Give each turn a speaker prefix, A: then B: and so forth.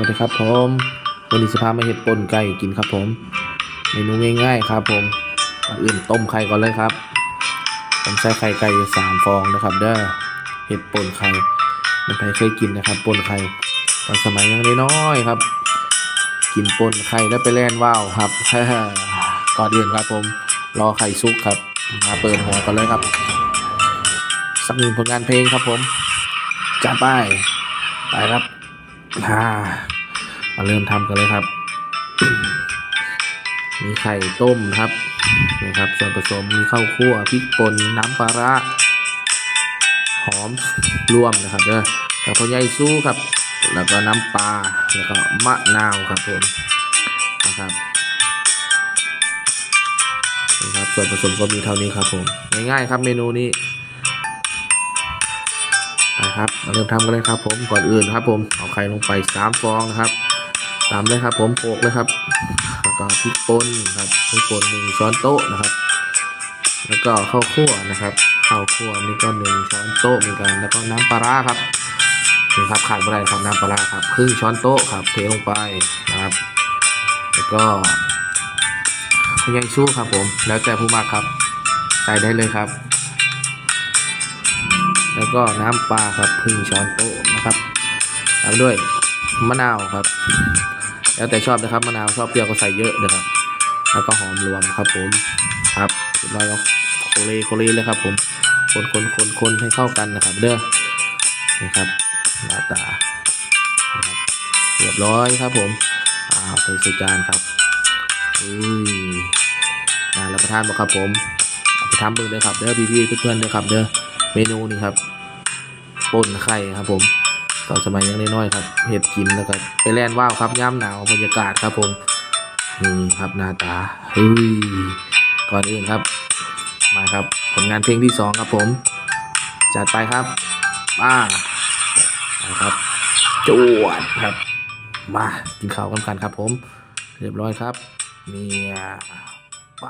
A: วัสดีครับผมวันนี้สภามาเห็ดป่นไก่กินครับผม เมนูง่ายๆครับผมก่อนอื่นต้มไข่ก่อนเลยครับ ผมใส่ไข่ไก่สามฟองนะครับ เด้อเห็ดป่นไข่ไม่ใครเคยกินนะครับป่นไข่ตอนสมัยยังน้อยๆครับ กินป่นไข่แล้วไปแล่นว่าวครับก่อนอื่นครับผม รอไข่ซุกครับ มาเปิดหัวกันเลยครับ สักหนึ่งผลงานเพลงครับผมจัดไปไปครับ อ่ามาเริ่มทำกันเลยครับ มีไข่ต้มครับนี่ครับ ส่วนผสมมีข้าวคั่วพริกป่นน้ำปลาร้าหอมรวมนะครับเด้อแล้วก็ใยสู้ครับ แล้วก็น้ำปลาแล้วก็มะนาวครับผมนะครับนี่ครับส่วนผสมก็มีเท่านี้ครับผมง่ายๆครับเมนูนี้ นะครับมาเริ่มทำกันเลยครับ ผมก่อนอื่นครับ ผมเอาไข่ลงไปสามฟองนะครับตามเลยครับ ผมโขกเลยครับ แล้วก็พริกป่นครับพริกป่นหนึ่งช้อนโต๊ะนะครับ แล้วก็ข้าวคั่วนะครับข้าวคั่วนี่ก็หนึ่งช้อนโต๊ะเหมือนกัน แล้วก็น้ำปลาร้าครับนี่ครับขาดไม่ได้ครับน้ำปลาร้าครับครึ่งช้อนโต๊ะครับเทลงไปนะครับ แล้วก็พยายชู้ครับผม แล้วแต่ผู้มากครับใส่ได้เลยครับ แล้วก็น้ำปลาครับครึ่งช้อนโต๊ะนะครับตามด้วยมะนาวครับ แล้วแต่ชอบนะครับมะนาวชอบเปรี้ยวก็ใส่เยอะนะครับ แล้วก็หอมรวมครับผมครับเรียบร้อยแล้วโคเลโคเลเลยครับ ผมคนคนคนคนให้เข้ากันนะครับ เด้อนี่ครับหน้าตานะครับเรียบร้อยครับผมอ่าไปใส่จานครับอุ้ยน่ารับประทานบ่ครับผมไปทำเบิ่งเลยครับเด้อพี่ๆเพื่อนๆเลยครับเด้อ เมนูนี้ครับป่นไข่ครับผมตอนสมัยยังน้อยๆครับเห็ดกินแล้วก็ไปแล่นว่าวครับย่ำหนาวบรรยากาศครับผมนี่ครับหน้าตาเฮ้ยก่อนอื่นครับ มาครับ ผลงานเพลงที่สองครับผม จัดไปครับมานะครับจวดครับ มากินข้าวกันกันครับผม เรียบร้อยครับเนี่ยไป